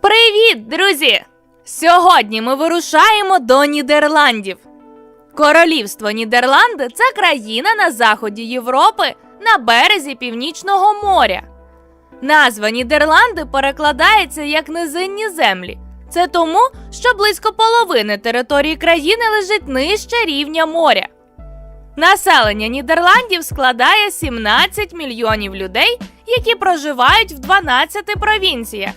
Привіт, друзі! Сьогодні ми вирушаємо до Нідерландів. Королівство Нідерланди це країна на заході Європи на березі Північного моря. Назва Нідерланди перекладається як низинні землі. Це тому, що близько половини території країни лежить нижче рівня моря. Населення Нідерландів складає 17 мільйонів людей, які проживають в 12 провінціях.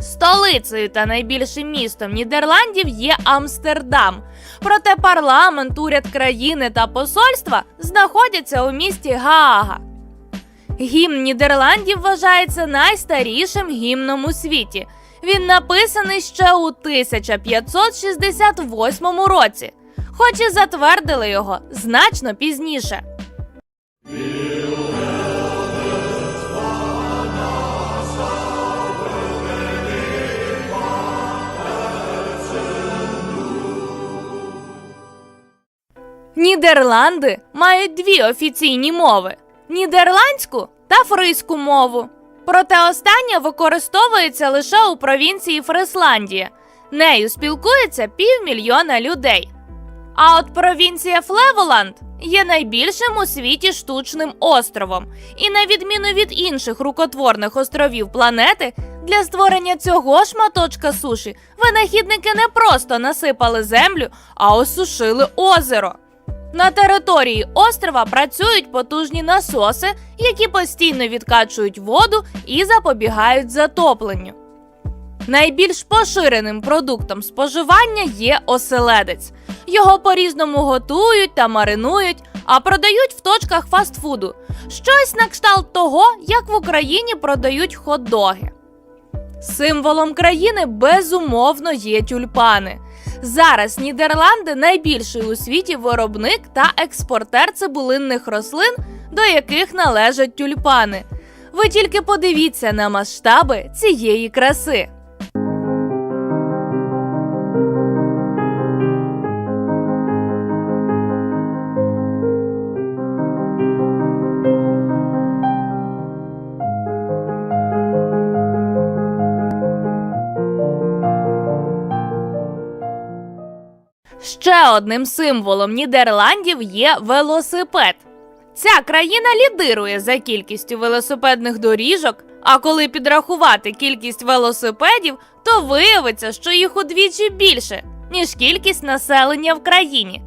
Столицею та найбільшим містом Нідерландів є Амстердам. Проте парламент, уряд країни та посольства знаходяться у місті Гаага. Гімн Нідерландів вважається найстарішим гімном у світі. Він написаний ще у 1568 році, хоч і затвердили його значно пізніше. Нідерланди мають дві офіційні мови: нідерландську та фриську мову. Проте остання використовується лише у провінції Фрисландія. Нею спілкується півмільйона людей. А от провінція Флеволанд є найбільшим у світі штучним островом. І на відміну від інших рукотворних островів планети, для створення цього шматочка суші винахідники не просто насипали землю, а осушили озеро. На території острова працюють потужні насоси, які постійно відкачують воду і запобігають затопленню. Найбільш поширеним продуктом споживання є оселедець. Його по-різному готують та маринують, а продають в точках фастфуду. Щось на кшталт того, як в Україні продають хот-доги. Символом країни безумовно є тюльпани. Зараз Нідерланди найбільший у світі виробник та експортер цибулинних рослин, до яких належать тюльпани. Ви тільки подивіться на масштаби цієї краси. Ще одним символом Нідерландів є велосипед. Ця країна лідирує за кількістю велосипедних доріжок, а коли підрахувати кількість велосипедів, то виявиться, що їх удвічі більше, ніж кількість населення в країні.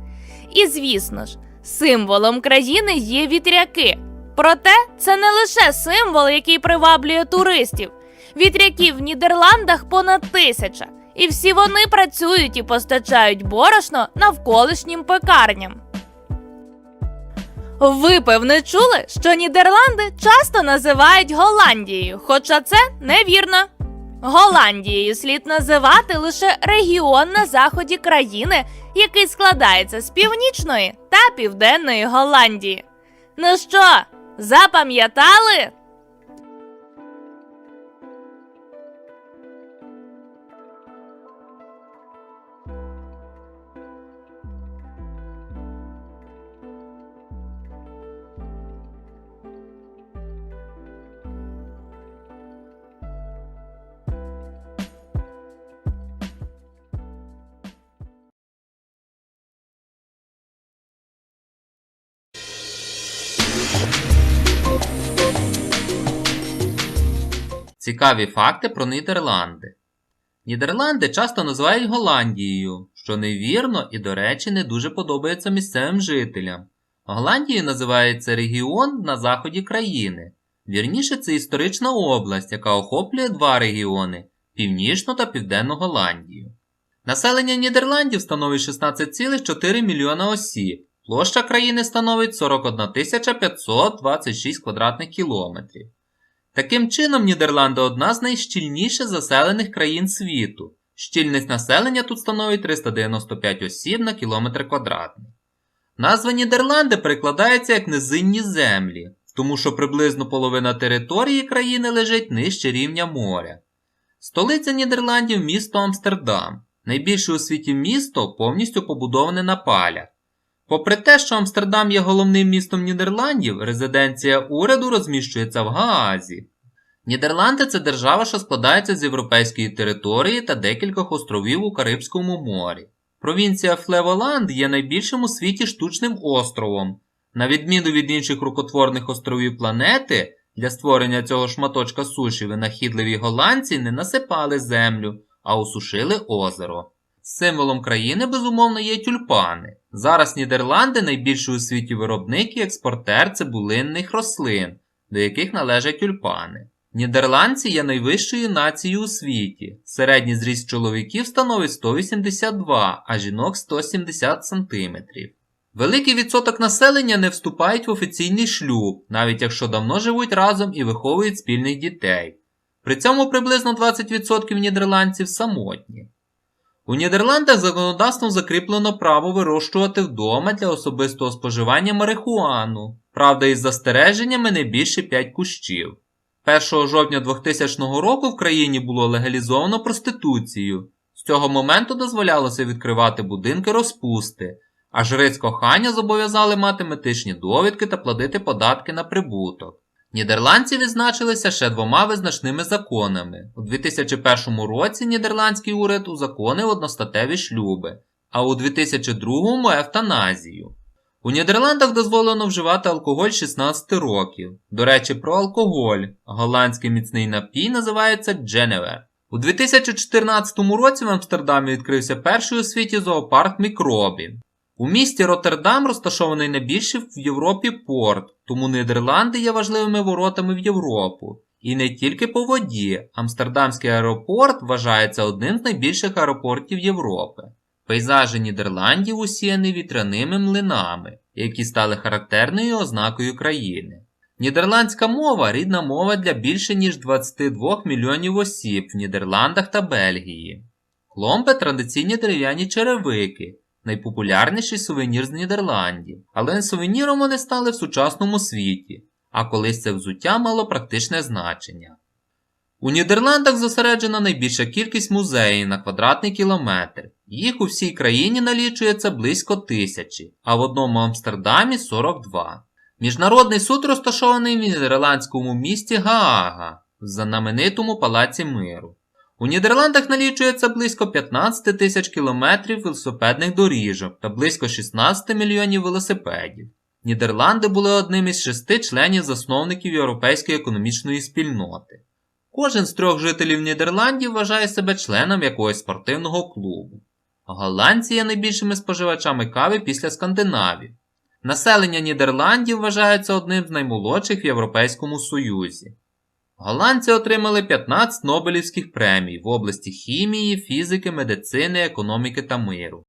І звісно ж, символом країни є вітряки. Проте це не лише символ, який приваблює туристів. Вітряків в Нідерландах понад тисяча, і всі вони працюють і постачають борошно навколишнім пекарням. Ви певне чули, що Нідерланди часто називають Голландією, хоча це невірно. Голландією слід називати лише регіон на заході країни, який складається з північної та південної Голландії. Ну що, запам'ятали? Цікаві факти про Нідерланди. Нідерланди часто називають Голландією, що невірно і, до речі, не дуже подобається місцевим жителям. Голландією називається регіон на заході країни. Вірніше, це історична область, яка охоплює два регіони Північну та Південну Голландію. Населення Нідерландів становить 16,4 мільйона осіб. Площа країни становить 41 526 квадратних кілометрів. Таким чином, Нідерланди одна з найщільніше заселених країн світу. Щільність населення тут становить 395 осіб на кілометр квадратний. Назва Нідерланди перекладається як низинні землі, тому що приблизно половина території країни лежить нижче рівня моря. Столиця Нідерландів місто Амстердам. Найбільше у світі місто повністю побудоване на палях. Попри те, що Амстердам є головним містом Нідерландів, резиденція уряду розміщується в Гаазі. Нідерланди це держава, що складається з європейської території та декількох островів у Карибському морі. Провінція Флеволанд є найбільшим у світі штучним островом. На відміну від інших рукотворних островів планети, для створення цього шматочка суші винахідливі голландці не насипали землю, а осушили озеро. Символом країни, безумовно, є тюльпани. Зараз Нідерланди найбільший у світі виробник і експортер цибулинних рослин, до яких належать тюльпани. Нідерландці є найвищою нацією у світі. Середній зріст чоловіків становить 182, а жінок 170 см. Великий відсоток населення не вступають в офіційний шлюб, навіть якщо давно живуть разом і виховують спільних дітей. При цьому приблизно 20% нідерландців самотні. У Нідерландах законодавством закріплено право вирощувати вдома для особистого споживання марихуану, правда, із застереженнями не більше 5 кущів. 1 жовтня 2000 року в країні було легалізовано проституцію. З цього моменту дозволялося відкривати будинки розпусти, а жриць кохання зобов'язали мати метичні довідки та платити податки на прибуток. Нідерландці відзначилися ще двома визначними законами. У 2001 році нідерландський уряд узаконив одностатеві шлюби, а у 2002 евтаназію. У Нідерландах дозволено вживати алкоголь 16 років. До речі, про алкоголь. Голландський міцний напій називається Дженевер. У 2014 році в Амстердамі відкрився перший у світі зоопарк мікробів. У місті Роттердам розташований найбільший в Європі порт, тому Нідерланди є важливими воротами в Європу. І не тільки по воді. Амстердамський аеропорт вважається одним з найбільших аеропортів Європи. Пейзажі Нідерландів усіяні вітряними млинами, які стали характерною ознакою країни. Нідерландська мова рідна мова для більше ніж 22 мільйонів осіб в Нідерландах та Бельгії. Кломби традиційні дерев'яні черевики, найпопулярніший сувенір з Нідерландів, але сувеніром вони стали в сучасному світі, а колись це взуття мало практичне значення. У Нідерландах зосереджена найбільша кількість музеїв на квадратний кілометр. Їх у всій країні налічується близько тисячі, а в одному Амстердамі 42. Міжнародний суд розташований в нідерландському місті Гаага, в знаменитому Палаці Миру. У Нідерландах налічується близько 15 тисяч кілометрів велосипедних доріжок та близько 16 мільйонів велосипедів. Нідерланди були одним із шести членів засновників Європейської економічної спільноти. Кожен з трьох жителів Нідерландів вважає себе членом якогось спортивного клубу. Голландці є найбільшими споживачами кави після Скандинавів. Населення Нідерландів вважається одним з наймолодших в Європейському Союзі. Голландці отримали 15 Нобелівських премій в області хімії, фізики, медицини, економіки та миру.